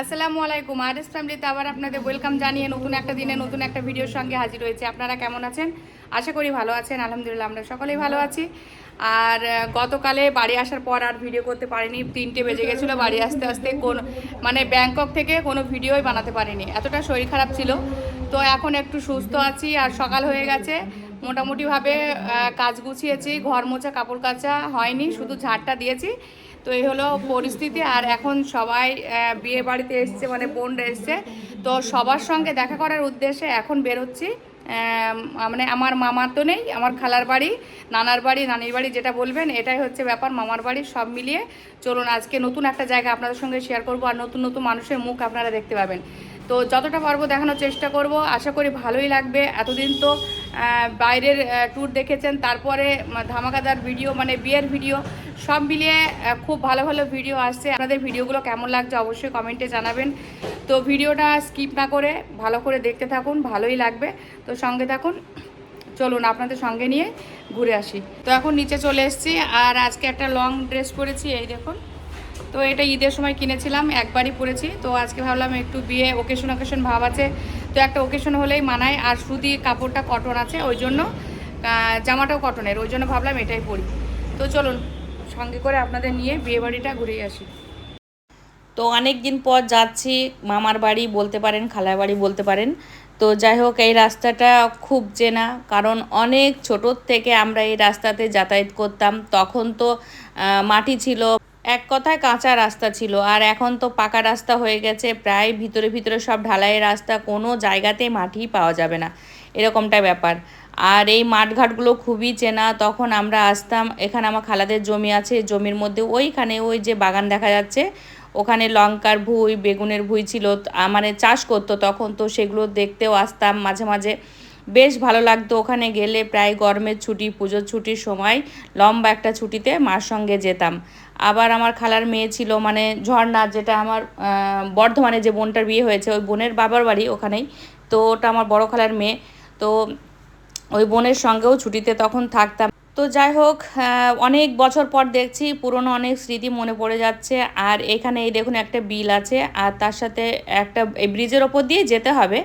আসসালামু আলাইকুম আরএস ফ্যামিলিতে আবার আপনাদের ওয়েলকাম জানিয়ে নতুন একটা দিনে নতুন একটা ভিডিওর সঙ্গে হাজির হয়েছে। আপনারা কেমন আছেন? আশা করি ভালো আছেন, আলহামদুলিল্লাহ আমরা সকলেই ভালো আছি। আর গতকালে বাড়ি আসার পর আর ভিডিও করতে পারিনি, তিনটে বেজে গেছিল বাড়ি আসতে আসতে, কোন মানে ব্যাংকক থেকে কোনো ভিডিওই বানাতে পারিনি। এতটা শরীর খারাপ ছিল। তো এখন একটু সুস্থ আছি, আর সকাল হয়ে গেছে। মোটামুটিভাবে কাজ গুছিয়েছি, ঘর মোছা, কাপড় কাচা হয়নি, শুধু ঝাড়টা দিয়েছি। তো এই হলো পরিস্থিতি, আর এখন সবাই বিয়ে বাড়িতে এসছে মানে বোনরা এসছে। তো সবার সঙ্গে দেখা করার উদ্দেশ্যে এখন বেরোচ্ছি। মানে আমার মামার তো নেই, আমার খালার বাড়ি, নানার বাড়ি, নানির বাড়ি যেটা বলবেন, এটাই হচ্ছে ব্যাপার, মামার বাড়ি সব মিলিয়ে। চলুন, আজকে নতুন একটা জায়গা আপনাদের সঙ্গে শেয়ার করব, আর নতুন নতুন মানুষের মুখ আপনারা দেখতে পাবেন। তো যতটা পারব দেখানোর চেষ্টা করব। আশা করি ভালোই লাগবে। এতদিন তো বাইরের ট্যুর দেখেছেন, তারপরে ধামাকাদার ভিডিও মানে বিয়ের ভিডিও সব মিলিয়ে খুব ভালো ভালো ভিডিও আসছে। আপনাদের ভিডিওগুলো কেমন লাগছে অবশ্যই কমেন্টে জানাবেন। তো ভিডিওটা স্কিপ না করে ভালো করে দেখতে থাকুন, ভালোই লাগবে। তো সঙ্গে থাকুন, চলুন আপনাদের সঙ্গে নিয়ে ঘুরে আসি। তো এখন নিচে চলে এসেছি, আর আজকে একটা লং ড্রেস পরেছি, এই দেখুন। তো এটা ঈদের সময় কিনেছিলাম, একবারই পরেছি। তো আজকে ভাবলাম একটু বিয়ে ওকেশন ওকেশন ভাব আছে। তো একটা ওকেশন হলেই মানায়। আর সুতি কাপড়টা কটন আছে, ওই জন্য জামাটাও কটনের ওই জন্য ভাবলাম এটাই পরি। তো চলুন, সঙ্গে করে আপনাদের নিয়ে বিয়ে বাড়িটা ঘুরে আসি। তো অনেক দিন পর যাচ্ছি, মামার বাড়ি বলতে পারেন, খালার বাড়ি বলতে পারেন। তো যাই হোক, এই রাস্তাটা খুব চেনা, কারণ অনেক ছোটোর থেকে আমরা এই রাস্তাতে যাতায়াত করতাম। তখন তো মাটি ছিল এক কথায় কাঁচা রাস্তা ছিল, আর এখন তো পাকা রাস্তা হয়ে গেছে, প্রায় ভিতরে ভিতরে সব ঢালাইয়ের রাস্তা, কোনো জায়গাতে মাটি পাওয়া যাবে না এরকমটা ব্যাপার। আর এই মাঠঘাটগুলো খুবই চেনা, তখন আমরা আসতাম, এখানে আমার খালাদের জমি আছে, জমির মধ্যে ওইখানে ওই যে বাগান দেখা যাচ্ছে, ওখানে লঙ্কার ভুই, বেগুনের ভুই ছিল মানে চাষ করতো তখন, তো সেগুলো দেখতেও আসতাম মাঝে মাঝে। বেশ ভালো লাগতো ওখানে গেলে, প্রায় গরমের ছুটি, পুজোর ছুটির সময় লম্বা একটা ছুটিতে মার সঙ্গে যেতাম। আবার আমার খালার মেয়ে ছিল মানে ঝর্ণা যেটা আমার বর্ধমানে যে বোনটার বিয়ে হয়েছে, ওই বোনের বাবার বাড়ি ওখানেই। তো ওটা আমার বড় খালার মেয়ে। তো ওই বোনের সঙ্গেও ছুটিতে তখন থাকতাম। তো যাই হোক অনেক বছর পর দেখছি, পুরনো অনেক স্মৃতি মনে পড়ে যাচ্ছে। আর এখানে এই দেখুন একটা বিল আছে, আর তার সাথে একটা, এই ব্রিজের ওপর দিয়ে যেতে হবে।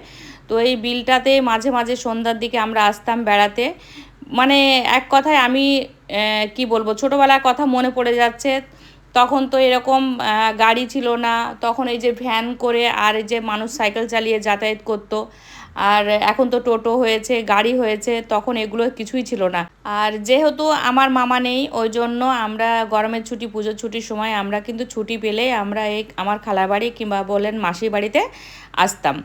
তো এই বিলটাতে মাঝে মাঝে সন্ধ্যার দিকে আমরা আসতাম বেড়াতে। মানে এক কথায় আমি কি বলব, ছোটোবেলার কথা মনে পড়ে যাচ্ছে। তখন তো এরকম গাড়ি ছিল না। তখন এই যে ভ্যান করে আর এই যে মানুষ সাইকেল চালিয়ে যাতায়াত করতো। আর এখন তো টোটো হয়েছে, গাড়ি হয়েছে, তখন এগুলো কিছুই ছিল না। আর যেহেতু আমার মামা নেই, ওই জন্য আমরা গরমের ছুটি, পুজোর ছুটির সময় আমরা কিন্তু ছুটি পেলে আমরা এই আমার খালার বাড়ি কিংবা বলেন মাসির বাড়িতে আসতাম।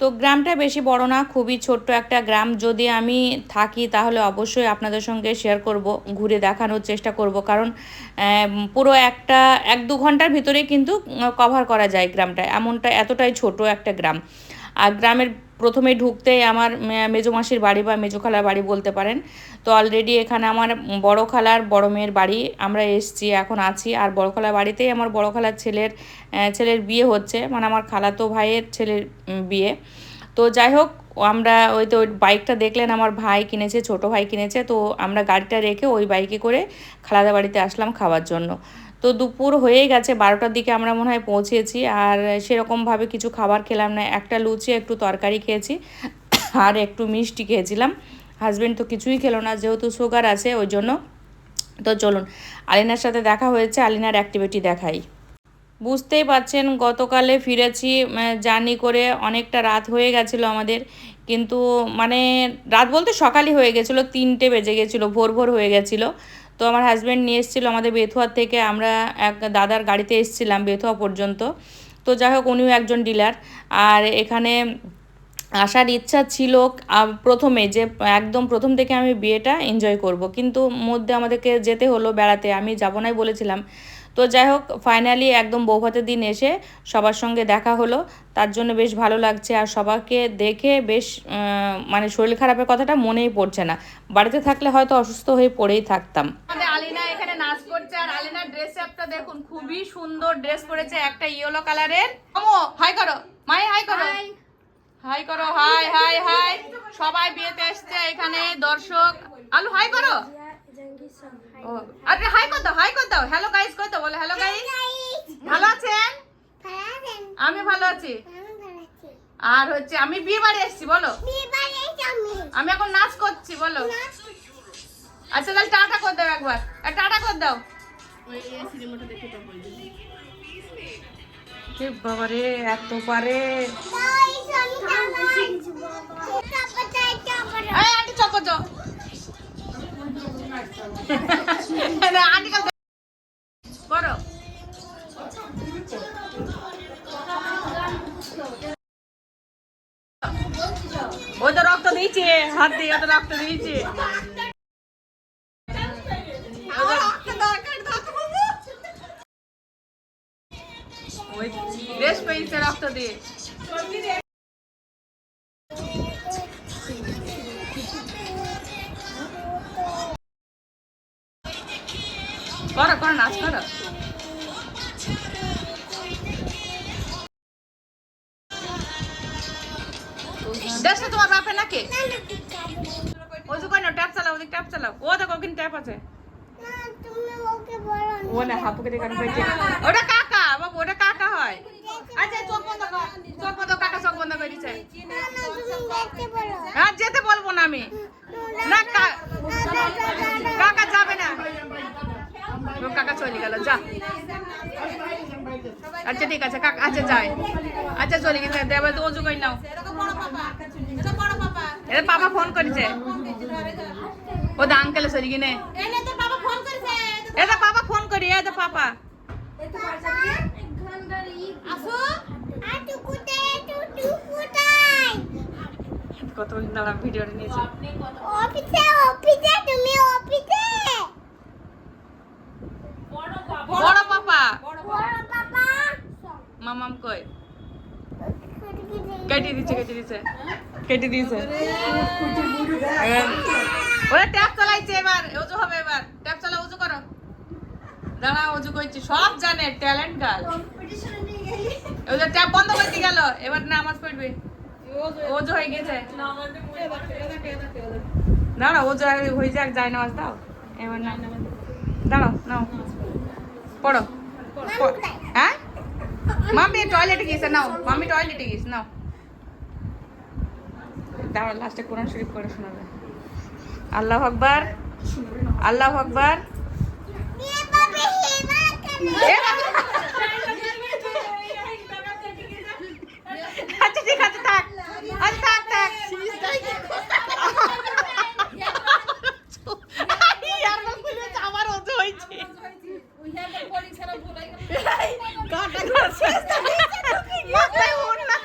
তো গ্রামটা বেশি বড় না, খুবই ছোট্ট একটা গ্রাম। যদি আমি থাকি, তাহলে অবশ্যই আপনাদের সঙ্গে শেয়ার করব, ঘুরে দেখানোর চেষ্টা করব। কারণ পুরো একটা, এক দু ঘণ্টার ভিতরে কিন্তু কভার করা যায় গ্রামটা। এমনটা এতটাই ছোট একটা গ্রাম। আর গ্রামের প্রথমে ঢুকতেই আমার মেজো মাসির বাড়ি বা মেজো খালার বাড়ি বলতে পারেন। তো অলরেডি এখানে আমার বড় খালার বড় মেয়ের বাড়ি, আমরা এসছি, এখন আছি। আর বড় খালার বাড়িতেই আমার বড় খালার ছেলের ছেলের বিয়ে হচ্ছে। মানে আমার খালাতো ভাইয়ের ছেলের বিয়ে। তো যাই হোক, আমরা ওই তো ওই বাইকটা দেখলেন, আমার ভাই কিনেছে, ছোট ভাই কিনেছে। তো আমরা গাড়িটা রেখে ওই বাইকে করে খালাদা বাড়িতে আসলাম খাওয়ার জন্য। তো দুপুর হয়ে গেছে, বারোটার দিকে আমরা মনে হয় পৌঁছেছি। আর সেরকমভাবে কিছু খাবার খেলাম না, একটা লুচি, একটু তরকারি খেয়েছি, আর একটু মিষ্টি খেয়েছিলাম। হাজবেন্ড তো কিছুই খেলো না, যেহেতু সুগার আছে, ওই জন্য। তো চলুন, আলিনার সাথে দেখা হয়েছে, আলিনার অ্যাক্টিভিটি দেখাই। বুঝতেই পারছেন, গতকালে ফিরেছি জার্নি করে অনেকটা রাত হয়ে গেছিল আমাদের। কিন্তু মানে রাত বলতে সকালই হয়ে গেছিল, তিনটে বেজে গেছিল, ভোর ভোর হয়ে গেছিল। তো আমার হাজব্যান্ড নিয়ে এসেছিল আমাদের বেথুয়ার থেকে, আমরা এক দাদার গাড়িতে এসেছিলাম বেথুয়া পর্যন্ত। তো যাই হোক, উনিও একজন ডিলার আর এখানে আসার ইচ্ছা ছিল প্রথমে যে, একদম প্রথম থেকে আমি বিয়েটা এনজয় করব। কিন্তু মধ্যে আমাদেরকে যেতে হলো বেড়াতে, আমি যাব নাই বলেছিলাম। তো যাই হোক ফাইনালি একদম বৌভাতের দিন এসে সবার সঙ্গে দেখা হলো। তার জন্য বেশ ভালো লাগছে। আর সবাইকে দেখে বেশ মানে শরীর খারাপের কথাটা মনেই পড়ছে না। বাড়িতে থাকলে হয়তো অসুস্থ হয়ে পড়েই থাকতাম। নাচ করছে আর আলিনার ড্রেস আপটা দেখুন খুবই সুন্দর ড্রেস পরেছে একটা ইয়েলো কালারের আমো হাই করো। মাই হাই করো। হাই করো হাই হাই হাই সবাই বিয়েতে এসছে এখানে দর্শক। আলু হাই করো। ও আরে হাই কর দাও হাই কর দাও। হ্যালো গাইস কই দাও বলে হ্যালো গাইস ভালো আছেন? আমি ভালো আছি। আর হচ্ছে আমি বিয়ে বাড়ি এসেছি বলো। আমি। এখন নাচ করছি বলো। আচ্ছা তাহলে টাটা করে দাও একবার। আর টাটা করে দাও। এ বাবা রে এত পারে। এই আন্টি চকো যাও না আন্টি কাল করো ওই তো রক্ত দিয়েছে হাত দিয়ে তো রক্ত দিয়েছে। রক্ত দিয়ে। করো করো নাচ করো। দেখছ তোমার বাপের নাকি? ওই যে কই না ট্যাপ চালাও ওদিক ট্যাপ চালাও। ও দেখো কিন্তু ট্যাপ আছে। ও না। হাপুকে দেখে ওটা কাকা বাবু ওটা কাকা হয়। আচ্ছা চোখ বন্ধ কর। চোখ বন্ধ কাকা চোখ বন্ধ করে দিছে। হ্যাঁ যেতে বলব না আমি। না কাকা যাবে না। ও কাকা চলে গেল যা। আচ্ছা ঠিক আছে কাকা আচ্ছা যায়। আচ্ছা চলে গেছে দেবে তো অজু কই নাও। এটা পাপা ফোন করেছে। ও দা আঙ্কেল সরি কিনে এটা পাপা ফোন করি এটা পাপা কত দাঁড়া ভিডিও নিয়েছে অফিসে অফিসে তুমি অফিসে বড় পাপা বড় বাবা মামাম কই কেটে দিচ্ছে কেটে দিচ্ছে। কেটে দিয়েছে ওরা ট্যাপ চালাইছে এবার। উজু হবে এবার। ট্যাপ দাঁড়া উজু করছি। সব জানে ট্যালেন্ট গার্ল ওদের ট্যাপ বন্ধ করতে গেল। এবার নামাজ পড়বে। ওজু হয়ে গেছে। দাঁড়া ওজু হয়ে যাক যায় নামাজ দাও। এবার না দাঁড়াও নাও। পড়ো। হ্যাঁ? মাম্মি টয়লেটে গিয়েছে নাও। মাম্মি টয়লেটে গিয়েছে নাও। দাঁড়াও লাস্টে কোরআন শরীফ করে শোনাবে। আল্লাহ আকবার। আল্লাহ আকবার এ বাবা হে বাবা এ বাবা। আচ্ছা ঠিক আছে থাক। আচ্ছা থাক। থাক। আমার অজু হয়েছে কাটা করছে মাথায় উঠ না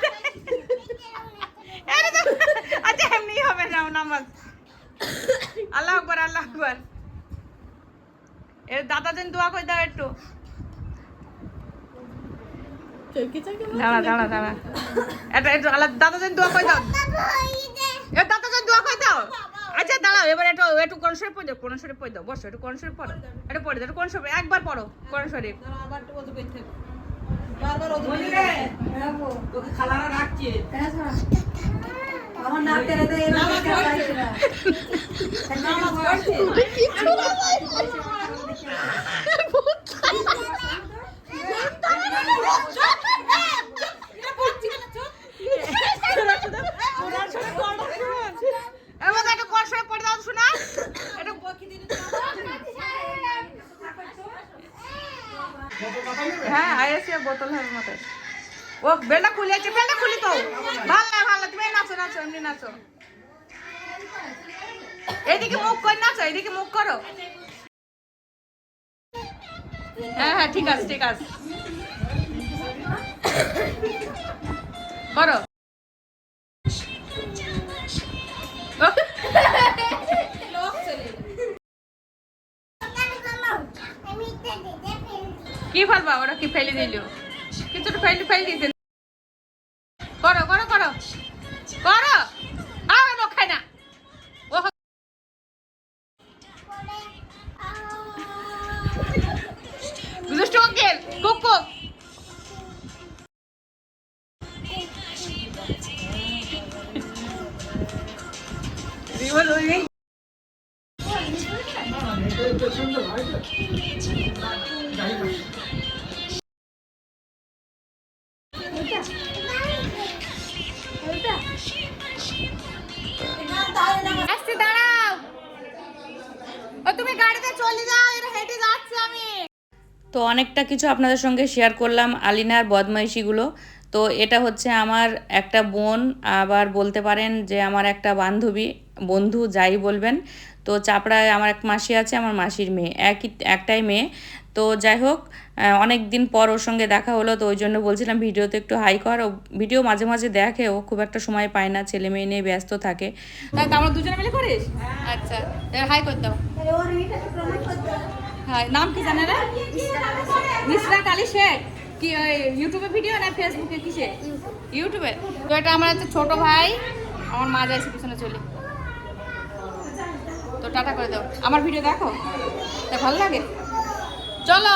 আরে তো- আচ্ছা এমনি হবে না নামাজ আল্লাহ আকবার আল্লাহ আকবার এর দাদা যেন দোয়া করে দাও একটু দাঁড়া দাঁড়া দাঁড়া। এটা একটু আল্লাহ দাদা যেন দোয়া করে দাও। এ দাদা যেন দোয়া করে দাও। আচ্ছা দাঁড়াও এবার একটু একটু কোন শরীফ পড়ে দাও কোন শরীফ পড়ে দাও। বসো একটু কোন শরীফ পড়ো। একটু পড়ে দাও কোন শরীফ একবার পড়ো কোন শরীফ আমার নাক টেনে দেয় এরকম কেউ পাইছে না। এবার একটু কোন শরীফ পড়ে দাও শোনা একটু হ্যাঁ আইএসএ বোতল হবে ও, বেলটা খুলে আছে খুলি তো। ভালো না ভালো তুমি নাচো নাচো, এমনি নাচো। এদিকে মুখ করে নাচো, এদিকে মুখ করো। হ্যাঁ হ্যাঁ ঠিক আছে ঠিক আছে। করো আমি এটা দিতে পেরেছি কি ফেলবা ওরা কি ফেলে দিল? কিছুটা ফেলে ফেলে দিতে করো করো করো। করো। আর লোক খায় না। ও দুষ্ট অঙ্কেল, কুক কুক। অনেকটা কিছু আপনাদের সঙ্গে শেয়ার করলাম আলিনার বদমাইশিগুলো। তো এটা হচ্ছে আমার একটা বোন আবার বলতে পারেন যে আমার একটা বান্ধবী বন্ধু যাই বলবেন। তো চাপড়ায় আমার এক মাসি আছে আমার মাসির মেয়ে একই একটাই মেয়ে। তো যাই হোক অনেক দিন পর ওর সঙ্গে দেখা হলো তো ওই জন্য বলছিলাম ভিডিওতে একটু হাই কর। ও ভিডিও মাঝে মাঝে দেখে ও খুব একটা সময় পায় না ছেলে মেয়ে নিয়ে ব্যস্ত থাকে। তো আমরা দুজনে মিলে করিস? আচ্ছা এবার হাই কর দাও। হাই নাম কি জানে রে? মিসরাত আলী শেখ। কি ইউটিউবে ভিডিও না ফেসবুকে কিসে? ইউটিউবে তো এটা আমার হচ্ছে ছোট ভাই। আমার মা যাইছে পিছনে চলে। তো টাটা করে দাও। আমার ভিডিও দেখো। তা ভালো লাগে? চলো,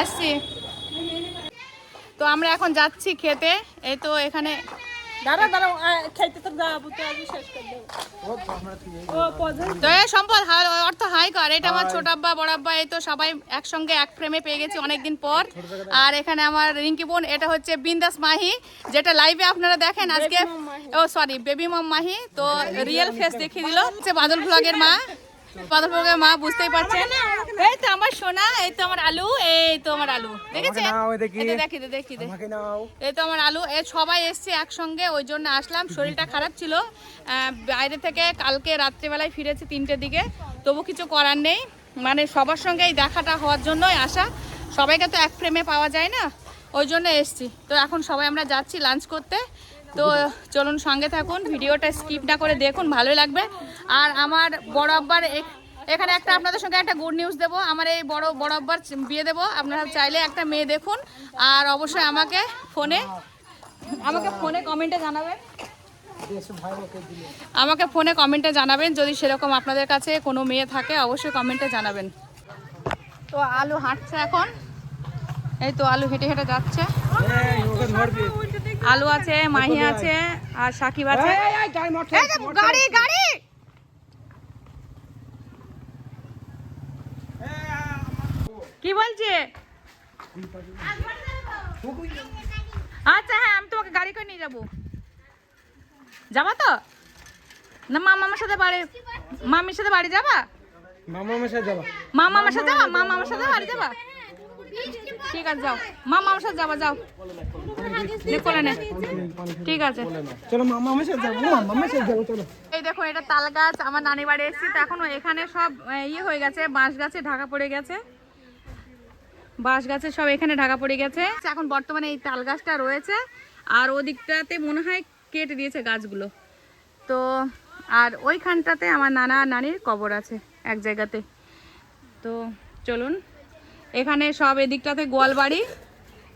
আসছি। তো আমরা এখন যাচ্ছি খেতে। এই তো এখানে দাঁড়া দাঁড়া খাইতে তো যাব তো আজ শেষ করে দেবো। ও পজন তো সম্পদ অর্থ হাই কর। এটা আমার ছোট আব্বা বড় আব্বা এই তো সবাই একসঙ্গে এক ফ্রেমে পেয়ে গেছি অনেকদিন পর। আর এখানে আমার রিঙ্কি বোন এটা হচ্ছে বিন্দাস মাহি যেটা লাইভে আপনারা দেখেন আজকে। ও সরি বেবি মম মাহি। তো রিয়েল ফেস দেখিয়ে দিল হচ্ছে বাদল ব্লগের মা। মা বুঝতেই পারছেন। এই তো আমার সোনা এই তো আমার আলু এই তো আমার আলু। তো দেখি দেখি এই তো আমার আলু। এ সবাই এসছে একসঙ্গে ওই জন্য আসলাম। শরীরটা খারাপ ছিল। বাইরে থেকে কালকে রাত্রেবেলায় ফিরেছি তিনটের দিকে। তবু কিছু করার নেই। মানে সবার সঙ্গে এই দেখাটা হওয়ার জন্যই আসা। সবাইকে তো এক ফ্রেমে পাওয়া যায় না। ওই জন্য এসছি। তো এখন সবাই আমরা যাচ্ছি লাঞ্চ করতে। তো চলুন সঙ্গে থাকুন, ভিডিওটা স্কিপ না করে দেখুন, ভালোই লাগবে। আর আমার বড় আব্বার এখানে একটা আপনাদের সঙ্গে একটা গুড নিউজ দেবো। আমার এই বড় বড় আব্বার বিয়ে দেবো। আপনারা চাইলে একটা মেয়ে দেখুন। আর অবশ্যই আমাকে ফোনে আমাকে ফোনে কমেন্টে জানাবেন। আমাকে ফোনে কমেন্টে জানাবেন। যদি সেরকম আপনাদের কাছে কোনো মেয়ে থাকে, অবশ্যই কমেন্টে জানাবেন। তো আলু হাঁটছে এখন। এই তো আলু হেঁটে হেঁটে যাচ্ছে। আলু আছে মাহি আছে আর সাকিব আছে। গাড়ি গাড়ি কি বলছে? আচ্ছা হ্যাঁ আমি তোমাকে গাড়ি করে নিয়ে যাব। যাবা তো? না মা মামার সাথে বাড়ি মামির সাথে বাড়ি যাবা? মামা মামার সাথে যাবা। মা মামার সাথে যাবা? মা মামার সাথে বাড়ি যাবা? ঠিক আছে যাও। মা মামার সাথে যাবা যাও। কোলে নে। ঠিক আছে। চলো মামা আমার সাথে যাব। মামা আমার সাথে যাব চলো। এই দেখুন এটা তাল গাছ। আমার নানি বাড়ি এসেছি তো এখন এখানে সব ইয়ে হয়ে গেছে বাঁশ গাছে ঢাকা পড়ে গেছে। বাঁশ গাছে সব এখানে ঢাকা পড়ে গেছে। এখন বর্তমানে এই তাল গাছটা রয়েছে আর ওদিকটাতে মনে হয় কেটে দিয়েছে গাছগুলো। তো আর ওইখানটাতে আমার নানা নানির কবর আছে এক জায়গাতে। তো চলুন। এখানে সব এদিকটাতে গোয়ালবাড়ি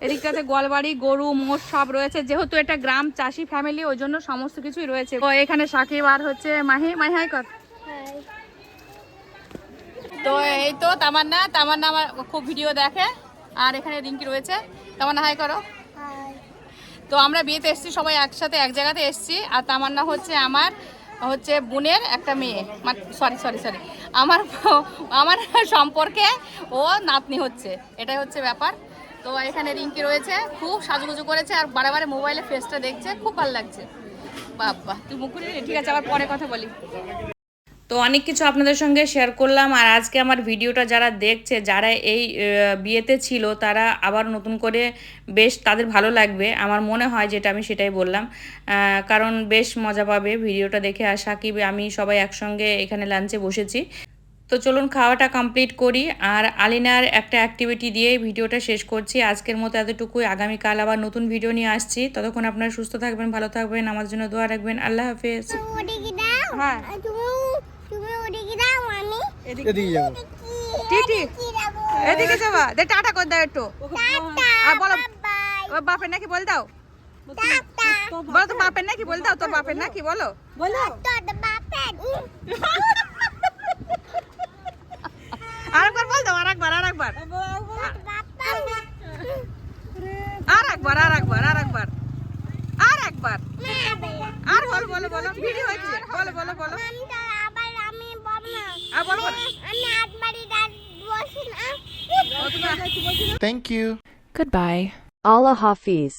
এদিকটাতে গোয়ালবাড়ি গরু মোষ সব রয়েছে। যেহেতু এটা গ্রাম চাষি ফ্যামিলি ওই জন্য সমস্ত কিছুই রয়েছে। তো এখানে সাকিব আর হচ্ছে মাহি মাহি হাই কর। তো এই তো তামান্না তামান্না আমার খুব ভিডিও দেখে। আর এখানে রিঙ্কি রয়েছে। তামান্না হাই করো। তো আমরা বিয়েতে এসেছি সবাই একসাথে এক জায়গাতে এসেছি। আর তামান্না হচ্ছে আমার হচ্ছে বোনের একটা মেয়ে। সরি সরি সরি আমার আমার সম্পর্কে ও নাতনি হচ্ছে। এটাই হচ্ছে ব্যাপার। তো এখানে রিঙ্কি রয়েছে। খুব সাজুগুজু করেছে আর বারে মোবাইলে ফেসটা দেখছে। খুব ভালো লাগছে। বাবা তুই মুখুরি ঠিক আছে, আবার পরে কথা বলি। তো অনেক কিছু আপনাদের সঙ্গে শেয়ার করলাম আর আজকে আমার ভিডিওটা যারা দেখছে যারা এই বিয়েতে ছিল তারা আবার নতুন করে বেশ তাদের ভালো লাগবে। আমার মনে হয় যেটা আমি সেটাই বললাম। কারণ বেশ মজা পাবে ভিডিওটা দেখে আর সাকিব আমি সবাই একসঙ্গে এখানে লাঞ্চে বসেছি। তো চলুন খাওয়াটা কমপ্লিট করি আর আলিনার একটা অ্যাক্টিভিটি দিয়ে ভিডিওটা শেষ করছি। আজকের মতো এতটুকুই। আগামীকাল আবার নতুন ভিডিও নিয়ে আসছি। ততক্ষণ আপনারা সুস্থ থাকবেন ভালো থাকবেন আমার জন্য দোয়া রাখবেন। আল্লাহ হাফেজ। হ্যাঁ আর তুমি তুমি ওদিকে দাও আমি এদিকে যাব। টিটি এদিকে যাবা। দে টাটা করে দাও একটু। আর বলো বাই বাপের নাকি বল দাও? বলো তো বাপের নাকি বল দাও? তোর বাপের নাকি বলো? বলো। তোর আরেকবার বল দাও আরেকবার আরেকবার। বাপের আর একবার আর একবার আর একবার আর একবার আর বলো বলো বলো। ভিডিও হচ্ছে বলো বলো বলো। Thank you. Goodbye. Allah Hafiz.